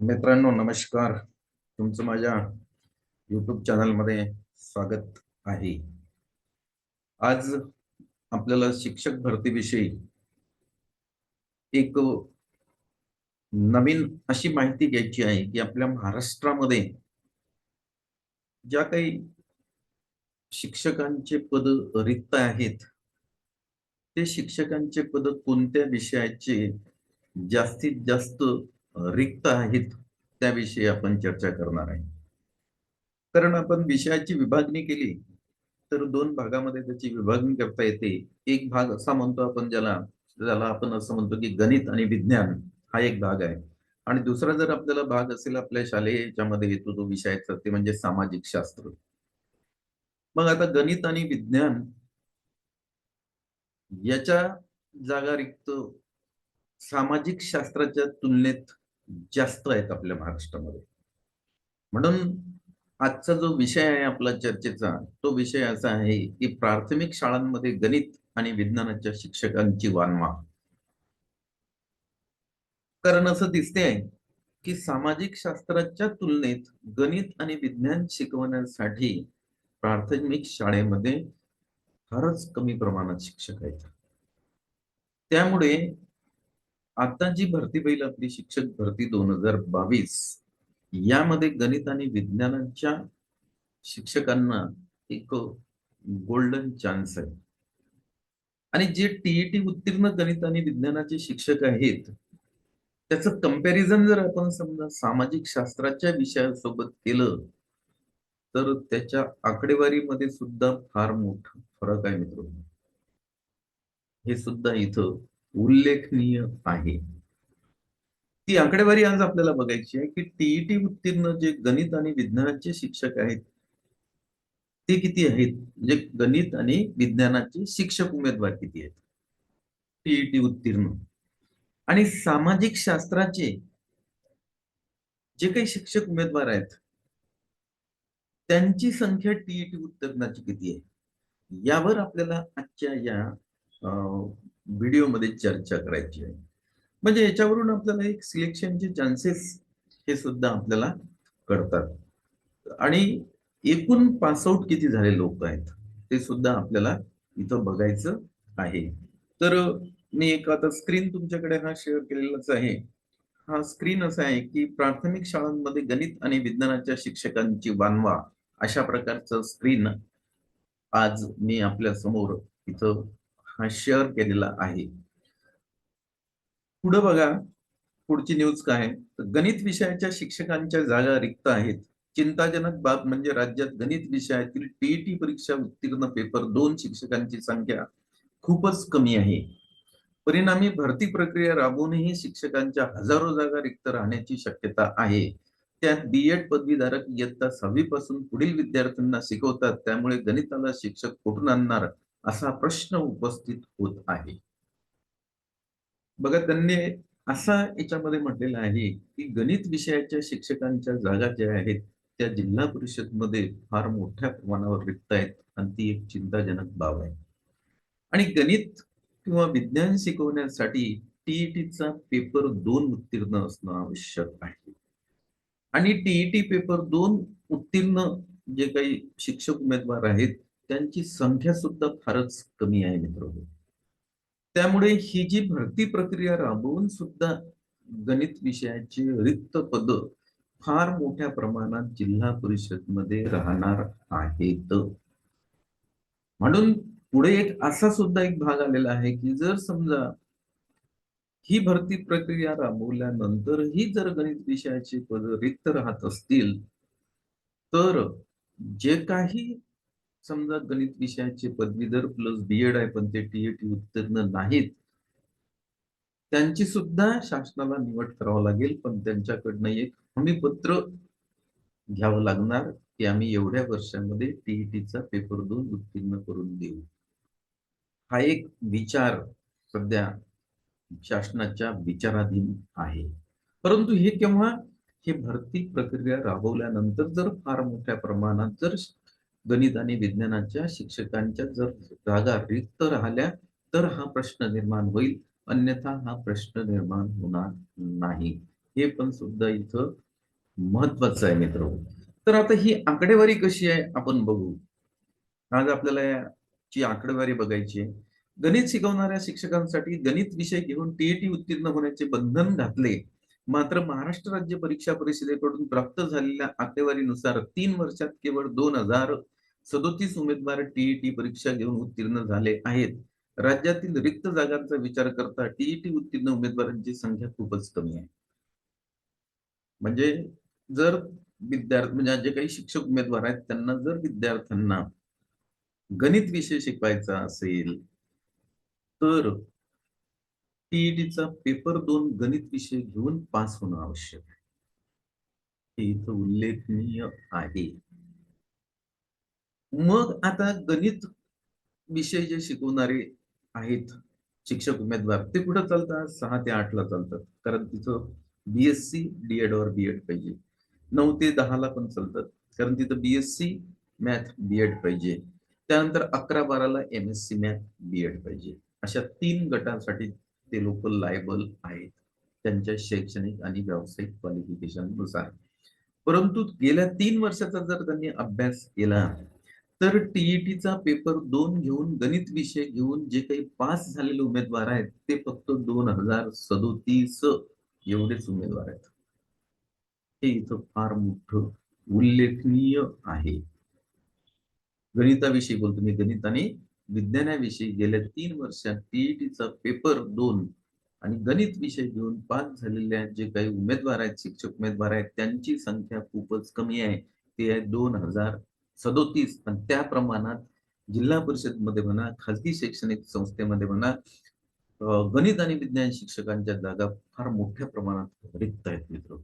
मित्रांनो नमस्कार. तुमचं माझ्या युट्यूब चॅनलमध्ये स्वागत आहे. आज आपल्याला शिक्षक भरतीविषयी एक नवीन अशी माहिती घ्यायची आहे की आपल्या महाराष्ट्रामध्ये ज्या काही शिक्षकांचे पद रिक्त आहेत ते शिक्षकांचे पद कोणत्या विषयाचे जास्तीत जास्त रिक्त आहेत त्याविषयी आपण चर्चा करणार आहे. कारण आपण विषयाची विभागणी केली तर दोन भागामध्ये त्याची विभागणी करता येते. एक भाग असा म्हणतो आपण ज्याला ज्याला आपण असं म्हणतो की गणित आणि विज्ञान हा एक भाग आहे. आणि दुसरा जर आपल्याला भाग असेल आपल्या शालेय याच्यामध्ये येतो तो विषयाचा ते म्हणजे सामाजिक शास्त्र. मग आता गणित आणि विज्ञान याच्या जागा रिक्त सामाजिक शास्त्राच्या तुलनेत जास्त आहेत आपल्या महाराष्ट्रामध्ये. म्हणून आजचा जो विषय आहे आपला चर्चेचा तो विषय असा आहे की प्राथमिक शाळांमध्ये गणित आणि विज्ञानाच्या शिक्षकांची वानवा. कारण असं दिसते की सामाजिक शास्त्राच्या तुलनेत गणित आणि विज्ञान शिकवण्यासाठी प्राथमिक शाळेमध्ये फारच कमी प्रमाणात शिक्षक आहेत. त्यामुळे आता जी भरती होईल आपली शिक्षक भरती दोन हजार बावीस यामध्ये गणित आणि विज्ञानाच्या शिक्षकांना एक गोल्डन चान्स आहे. आणि जे टीईटी उत्तीर्ण गणित आणि विज्ञानाचे शिक्षक आहेत त्याचं कंपॅरिझन जर आपण समजा सामाजिक शास्त्राच्या विषयासोबत केलं तर त्याच्या आकडेवारीमध्ये सुद्धा फार मोठा फरक आहे मित्र हे सुद्धा इथं उल्लेखनीय आहे. ती आकडेवारी आज आपल्याला बघायची आहे की टीईटी उत्तीर्ण जे गणित आणि विज्ञानाचे शिक्षक आहेत ते किती आहेत? म्हणजे गणित आणि विज्ञानाचे शिक्षक उमेदवार किती आहेत? टीईटी उत्तीर्ण. आणि सामाजिक शास्त्राचे जे काही शिक्षक उमेदवार आहेत त्यांची संख्या टीईटी उत्तीर्णाची किती आहे? यावर आपल्याला आजच्या या व्हिडिओमध्ये चर्चा करायची आहे. म्हणजे याच्यावरून आपल्याला एक सिलेक्शनचे चान्सेस हे सुद्धा आपल्याला कळतात. आणि एकूण पासआउट किती झाले लोक आहेत ते सुद्धा आपल्याला इथं बघायचं आहे. तर मी एक आता स्क्रीन तुमच्याकडे हा शेअर केलेलाच आहे. हा स्क्रीन असा आहे की प्राथमिक शाळांमध्ये गणित आणि विज्ञानाच्या शिक्षकांची वानवा अशा प्रकारचं स्क्रीन आज मी आपल्यासमोर इथं हा शेअर केलेला आहे. पुढे बघा पुढची न्यूज काय गणित विषयाच्या शिक्षकांच्या जागा रिक्त आहेत. चिंताजनक बाब म्हणजे राज्यात गणित विषयातील टीईटी परीक्षा उत्तीर्ण पेपर दोन शिक्षकांची संख्या खूपच कमी आहे. परिणामी भरती प्रक्रिया राबवूनही शिक्षकांच्या हजारो जागा रिक्त राहण्याची शक्यता आहे. त्यात बीएड पदवीधारक इयत्ता सहावी पासून पुढील विद्यार्थ्यांना शिकवतात. त्यामुळे गणिताला शिक्षक कुठून आणणार? असा प्रश्न उपस्थित होत आहे. बघा त्यांनी असा याच्यामध्ये म्हटलेलं आहे की गणित विषयाच्या शिक्षकांच्या जागा ज्या आहेत त्या जिल्हा परिषदमध्ये फार मोठ्या प्रमाणावर रिक्त आहेत आणि ती एक चिंताजनक बाब आहे. आणि गणित किंवा विज्ञान शिकवण्यासाठी टीईटीचा पेपर दोन उत्तीर्ण असणं आवश्यक आहे. आणि टीईटी पेपर दोन उत्तीर्ण जे काही शिक्षक उमेदवार आहेत त्यांची संख्या सुद्धा फारच कमी आहे मित्र. त्यामुळे ही जी भरती प्रक्रिया राबवून सुद्धा गणित विषयाची रिक्त पद फार मोठ्या प्रमाणात जिल्हा परिषदमध्ये राहणार आहेत. म्हणून पुढे एक असा सुद्धा एक भाग आलेला आहे की जर समजा ही भरती प्रक्रिया राबवल्यानंतर ही जर गणित विषयाची पद रिक्त राहत असतील तर जे काही समजा गणित विषयाचे पदवीधर प्लस बीएड आहे पण ते टीएटी उत्तीर्ण नाहीत. त्यांची सुद्धा शासनाला निवड करावं लागेल पण त्यांच्याकडनं एक हमीपत्र घ्यावं लागणार की आम्ही एवढ्या वर्षांमध्ये टीईटीचा पेपर दोन उत्तीर्ण करून देऊ. हा एक विचार सध्या शासनाच्या विचाराधीन आहे. परंतु हे केव्हा? हे भरती प्रक्रिया राबवल्यानंतर जर फार मोठ्या प्रमाणात जर गणित आणि विज्ञानाच्या शिक्षकांच्या जर जागा रिक्त राहिल्या तर हा प्रश्न निर्माण होईल. अन्यथा हा प्रश्न निर्माण होणार नाही. हे पण सुद्धा इथं महत्वाचं आहे मित्र. तर आता ही आकडेवारी कशी आहे आपण बघू. आज आपल्याला याची आकडेवारी बघायची आहे. गणित शिकवणाऱ्या शिक्षकांसाठी गणित विषय घेऊन टीईटी उत्तीर्ण होण्याचे बंधन घातले. मात्र महाराष्ट्र राज्य परीक्षा परिषदेकडून प्राप्त झालेल्या आकडेवारीनुसार तीन वर्षात केवळ दोन हजार सदोतीस उमेदवार टीईटी परीक्षा घेऊन उत्तीर्ण झाले आहेत. राज्यातील रिक्त जागांचा विचार करता टीईटी उत्तीर्ण उमेदवारांची संख्या खूपच कमी आहे. म्हणजे जर विद्यार्थी म्हणजे जे काही शिक्षक उमेदवार आहेत त्यांना जर विद्यार्थ्यांना गणित विषय शिकवायचा असेल तर टीईटीचा पेपर दोन गणित विषय घेऊन पास होणं आवश्यक हे इथं उल्लेखनीय आहे. मग आता गणित विषय जे शिकवणारे आहेत शिक्षक उमेदवार ते कुठं चालतात? सहा ते आठ ला चालतात. कारण तिथं बीएससी डीएड वर बीएड पाहिजे. नऊ ते दहाला पण चालतात. कारण तिथं बीएससी मॅथ बीएड पाहिजे. त्यानंतर अकरा बाराला M S C math BEd पाहिजे. अशा तीन गटांसाठी ते लोक लायबल आहेत. त्यांच्या शैक्षणिक आणि व्यावसायिक क्वालिफिकेशननुसार. परंतु गेल्या तीन वर्षाचा जर त्यांनी अभ्यास केला तर टीईटीचा पेपर दोन घेऊन गणित विषय घेऊन जे काही पास झालेले उमेदवार आहेत ते फक्त दोन हजार सदोतीस एवढेच उमेदवार आहेत. हे इथं फार मोठं उल्लेखनीय आहे. गणिताविषयी बोलतो मी गणित आणि विज्ञानाविषयी गेल्या तीन वर्षात टीईटीचा पेपर दोन आणि गणित विषय घेऊन पास झालेल्या जे काही उमेदवार आहेत शिक्षक उमेदवार आहेत त्यांची संख्या खूपच कमी आहे. ते आहे दोन हजार सदोतीस. आणि त्या प्रमाणात जिल्हा परिषदमध्ये म्हणा खाजगी शैक्षणिक संस्थेमध्ये म्हणा गणित आणि विज्ञान शिक्षकांच्या जागा फार मोठ्या प्रमाणात रिक्त आहेत मित्र.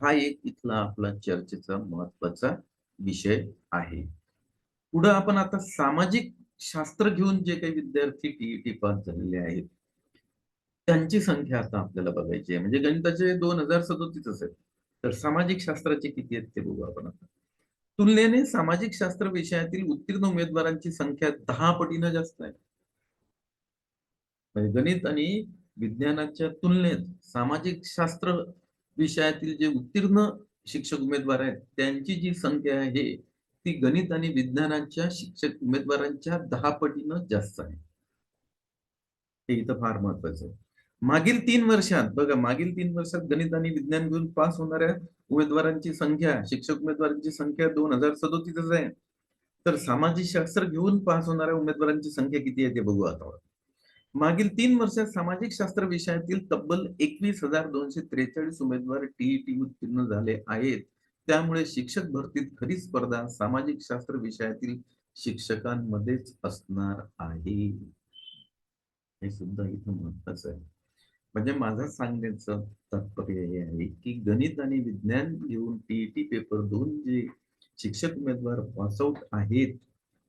हा एक इथला आपला चर्चेचा महत्त्वाचा विषय आहे. पुढं आपण आता सामाजिक शास्त्र घेऊन जे काही विद्यार्थी टीईटी पास झालेले आहेत त्यांची संख्या आता आपल्याला बघायची आहे. म्हणजे गणिताचे दोन हजार सदोतीस आहेत तर सामाजिक शास्त्राचे किती आहेत ते बघू आपण आता. तुलनेने सामाजिक शास्त्र विषयातील उत्तीर्ण उमेदवारांची संख्या दहा पटीनं जास्त आहे. म्हणजे गणित आणि विज्ञानाच्या तुलनेत सामाजिक शास्त्र विषयातील जे उत्तीर्ण शिक्षक उमेदवार आहेत त्यांची जी संख्या आहे ती गणित आणि विज्ञानाच्या शिक्षक उमेदवारांच्या दहा पटीनं जास्त आहे. हे इथं फार महत्वाचं आहे. मागील तीन वर्षात बघा मागील तीन वर्षात गणित आणि विज्ञान घेऊन पास होणाऱ्या उमेदवारांची संख्या शिक्षक उमेदवारांची संख्या दोन हजार सदोतीसच आहे. तर सामाजिक शास्त्र घेऊन पास होणाऱ्या उमेदवारांची संख्या किती आहे ते बघू आता मागील तीन वर्षात सामाजिक शास्त्र विषयातील तब्बल एकवीस हजार दोनशे त्रेचाळीस उमेदवार टीईटी उत्तीर्ण झाले आहेत. त्यामुळे शिक्षक भरतीत खरी स्पर्धा सामाजिक शास्त्र विषयातील शिक्षकांमध्येच असणार आहे. हे सुद्धा इथं महत्वाचं आहे. म्हणजे माझं सांगण्याचं तात्पर्य हे आहे की गणित आणि विज्ञान घेऊन टीईटी पेपर दोन जे शिक्षक उमेदवार पासआउट आहेत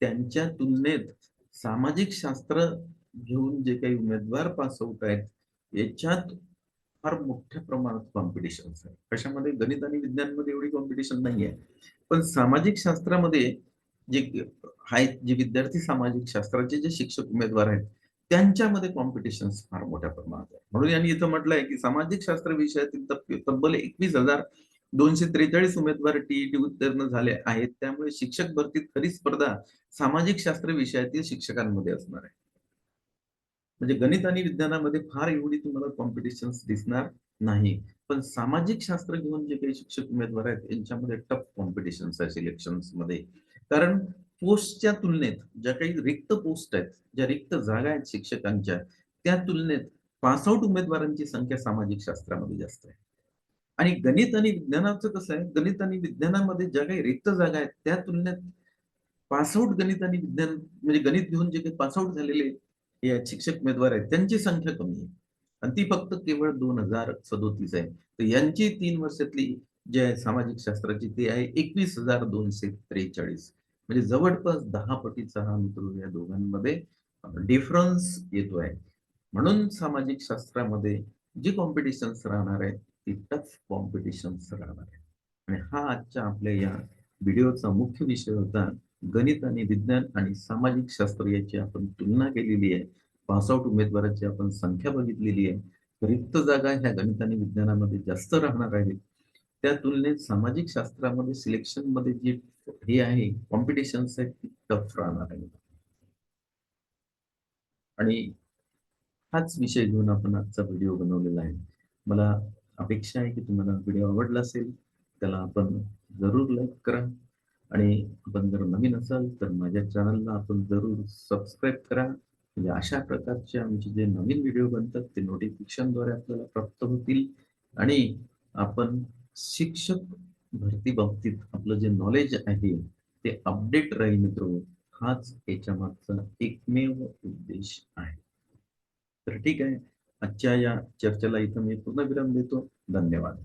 त्यांच्या तुलनेत सामाजिक शास्त्र घेऊन जे काही उमेदवार पासआउट आहेत याच्यात फार मोठ्या प्रमाणात कॉम्पिटिशन आहे कशामध्ये? गणित आणि विज्ञानमध्ये एवढी कॉम्पिटिशन नाही आहे पण सामाजिक शास्त्रामध्ये जे आहेत जे विद्यार्थी सामाजिक शास्त्राचे जे शिक्षक उमेदवार आहेत त्यांच्यामध्ये कॉम्पिटिशन फार मोठ्या प्रमाणात आहे म्हणून यांनी इथं म्हटलंय की सामाजिक शास्त्र विषयातील तब्बल एकवीस हजार दोनशे त्रेचाळीस उमेदवार टीईटी उत्तीर्ण झाले आहेत. त्यामुळे शिक्षक भरतीत खरी स्पर्धा सामाजिक शास्त्र विषयातील शिक्षकांमध्ये असणार आहे. म्हणजे गणित आणि विज्ञानामध्ये फार एवढी तुम्हाला कॉम्पिटिशन दिसणार नाही. पण सामाजिक शास्त्र घेऊन जे काही शिक्षक उमेदवार आहेत यांच्यामध्ये टफ कॉम्पिटिशन आहे सिलेक्शनमध्ये. कारण पोस्टच्या तुलनेत ज्या काही रिक्त पोस्ट आहेत ज्या रिक्त जागा आहेत शिक्षकांच्या त्या तुलनेत पासआउट उमेदवारांची संख्या सामाजिक शास्त्रामध्ये जास्त आहे. आणि गणित आणि विज्ञानाचं कसं आहे गणित आणि विज्ञानामध्ये ज्या काही रिक्त जागा आहेत त्या तुलनेत पासआउट गणित आणि विज्ञान म्हणजे गणित घेऊन जे काही पासआउट झालेले हे शिक्षक उमेदवार आहेत त्यांची संख्या कमी आहे. आणि ती फक्त केवळ दोन हजार सदोतीस आहे. तर यांची तीन वर्षातली जे आहे सामाजिक शास्त्राची ती आहे एकवीस हजार दोनशे त्रेचाळीस. म्हणजे जवळपास दहा पटीचा हा मित्र या दोघांमध्ये डिफरन्स येतो आहे म्हणून सामाजिक शास्त्रामध्ये जी कॉम्पिटिशन्स राहणार आहेत ती टफ कॉम्पिटिशन्स राहणार आहे आणि हा आजच्या आपल्या या व्हिडिओचा मुख्य विषय होता गणित आणि विज्ञान आणि सामाजिक शास्त्र याची आपण तुलना केलेली आहे. पासआउट उमेदवाराची आपण संख्या बघितलेली आहे. रिक्त जागा ह्या गणित आणि विज्ञानामध्ये जास्त राहणार आहेत. त्या तुलनेत सामाजिक शास्त्रामध्ये सिलेक्शनमध्ये जे हे आहे कॉम्पिटिशन्स आहेत ती टफ राहणार आहे आणि हाच विषय घेऊन आपण आजचा व्हिडिओ बनवलेला आहे. मला अपेक्षा आहे की तुम्हाला व्हिडिओ आवडला असेल त्याला आपण जरूर लाईक करा. आणि आपण जर नवीन असाल तर माझ्या चॅनलला आपण जरूर सबस्क्राईब करा. म्हणजे अशा प्रकारचे आमचे जे नवीन व्हिडिओ बनतात ते नोटिफिकेशनद्वारे आपल्याला प्राप्त होतील. आणि आपण शिक्षक भरती बाबतीत आपलं जे नॉलेज आहे ते अपडेट राहील मित्र. हाच याच्या मागचा एकमेव उद्देश आहे. तर ठीक आहे. आजच्या या चर्चेला इथं मी पूर्ण विराम देतो. धन्यवाद.